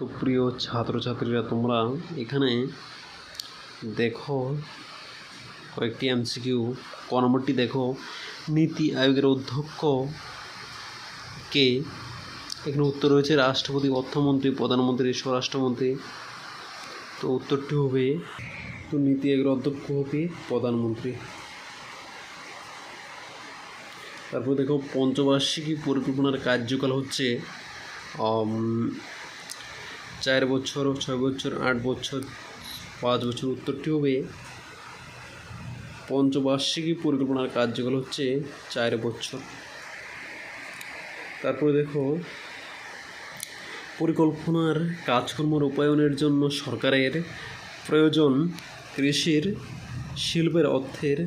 তো প্রিয় ছাত্রছাত্রীরা, তোমরা এখানে দেখো কয়েকটি এমসিকিউ। ক নম্বরটি দেখো, নীতি আয়োগের অধ্যক্ষ কে? এখানে উত্তর রয়েছে, রাষ্ট্রপতি, অর্থমন্ত্রী, প্রধানমন্ত্রী, স্বরাষ্ট্রমন্ত্রী। তো উত্তরটি হবে, তো নীতি আয়োগের অধ্যক্ষ হবে প্রধানমন্ত্রী। তারপর দেখো, পঞ্চবার্ষিকী পরিকল্পনার কার্যকাল হচ্ছে চার বছর, ছয় বছর, আট বছর, পাঁচ বছর উত্তরটি হবে পঞ্চবার্ষিকী পরিকল্পনার কার্যকাল হচ্ছে চার বছর। তারপরে দেখো, পরিকল্পনার কাজকর্ম রূপায়ণের জন্য সরকারের প্রয়োজন কৃষির শিল্পের অর্থের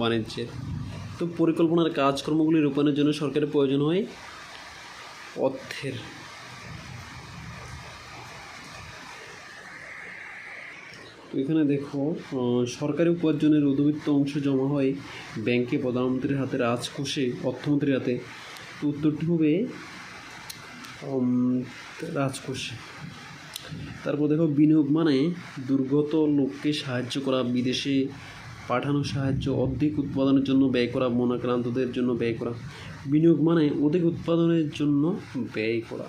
বাণিজ্যের। তো পরিকল্পনার কাজকর্মগুলি রূপায়ণের জন্য সরকারের প্রয়োজন হয় অর্থের। এখানে দেখো সরকারি উপার্জনের উদ্বৃত্ত অংশ জমা হয় ব্যাংকে, প্রধানমন্ত্রীর হাতে, রাজকোষে, অর্থমন্ত্রীর হাতে। উত্তরটি হবে রাজকোষে। তারপর দেখো, বিনিয়োগ মানে দুর্গত লোককে সাহায্য করা, বিদেশে পাঠানো সাহায্য অধিক উৎপাদনের জন্য ব্যয় করা মনাক্রান্তদের জন্য ব্যয় করা। বিনিয়োগ মানে অধিক উৎপাদনের জন্য ব্যয় করা।